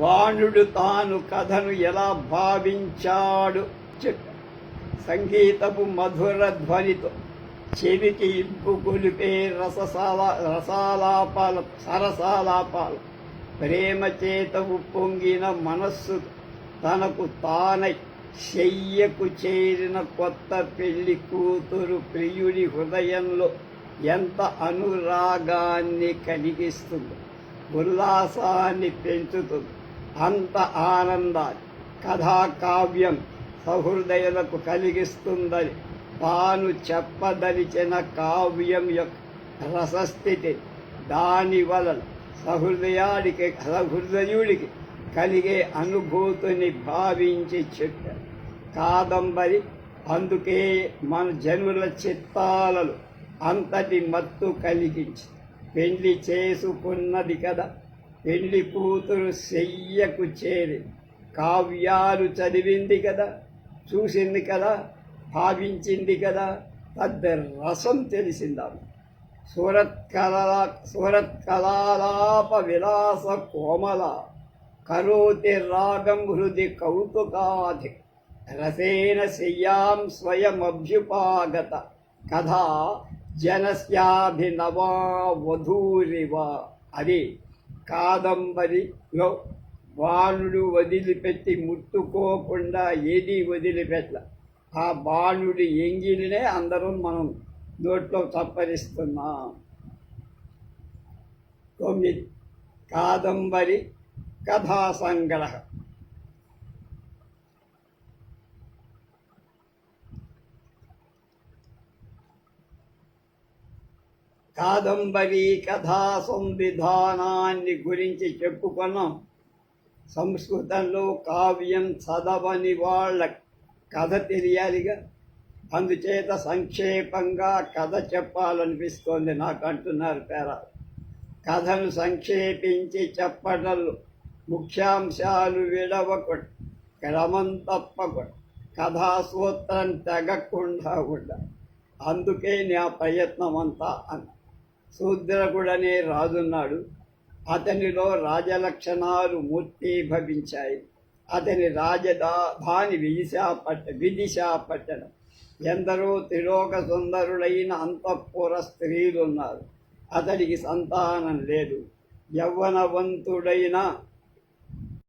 వాణుడు తాను కథను ఎలా భావించాడు సంగీతపు మధుర ధ్వనితో చెవికి ఇంపు గొలిపే రససాల రసాలాపాల సరసాలాపాలు. ప్రేమ చేత ఉప్పొంగిన మనస్సు తనకు తానై శయ్యకు చేరిన కొత్త పెళ్ళి కూతురు ప్రియుడి హృదయంలో ఎంత అనురాగాన్ని కలిగిస్తుందో ఉల్లాసాన్ని పెంచుతుంది. అంత ఆనంద కథాకావ్యం సహృదయులకు కలిగిస్తుందని తాను చెప్పదలిచిన కావ్యం యొక్క రసస్థితి దాని వలన సహృదయానికి సహృదయుడికి కలిగే అనుభూతిని భావించి చెప్పారు. కాదంబరి అందుకే మన జనుల చిత్తాలలో అంతటి మత్తు కలిగించి పెళ్ళి చేసుకున్నది కదా. పెళ్ళి కూతురు శయ్యకు చేరి కావ్యాలు చదివింది కదా చూసింది కదా భావించింది కదా పెద్ద రసం తెలిసిందాము సూరత్ కళా సూరత్ కళాలాప విలాస కోమల కరోతి రాగం హృది కౌతుకాధి రసేన శయ్యాం స్వయమభ్యుపాగత కథా జనస్యాభినవా వధూరివ. అది కాదంబరిలో బాణుడు వదిలిపెట్టి ముట్టుకోకుండా ఏది వదిలిపెట్ల ఆ బాణుడి ఎంగిలినే అందరం మనం నోట్లో చప్పరిస్తున్నాం. తొమ్మిది. కాదంబరి కథా సంగ్రహం కాదంబరి కథా సంవిధానాన్ని గురించి చెప్పుకున్నాం. సంస్కృతంలో కావ్యం చదవని వాళ్ళ కథ తెలియాలిగా. అందుచేత సంక్షేపంగా కథ చెప్పాలనిపిస్తోంది నాకు అంటున్నారు పేర. కథను సంక్షేపించి చెప్పడంలో ముఖ్యాంశాలు విడవకుండా క్రమం తప్పకుండా కథా సూత్రం తెగకుండా ఉండాలి. అందుకే నా ప్రయత్నం అంతా అన్న. శూద్రకుడనే రాజున్నాడు. అతనిలో రాజలక్షణాలు మూర్తీభవించాయి. అతని రాజధాని విదిశాపట్ట విదిశాపట్టణం. ఎందరో త్రిలోక సుందరులైన అంతఃపుర స్త్రీలున్నారు. అతడికి సంతానం లేదు. యవ్వనవంతుడైన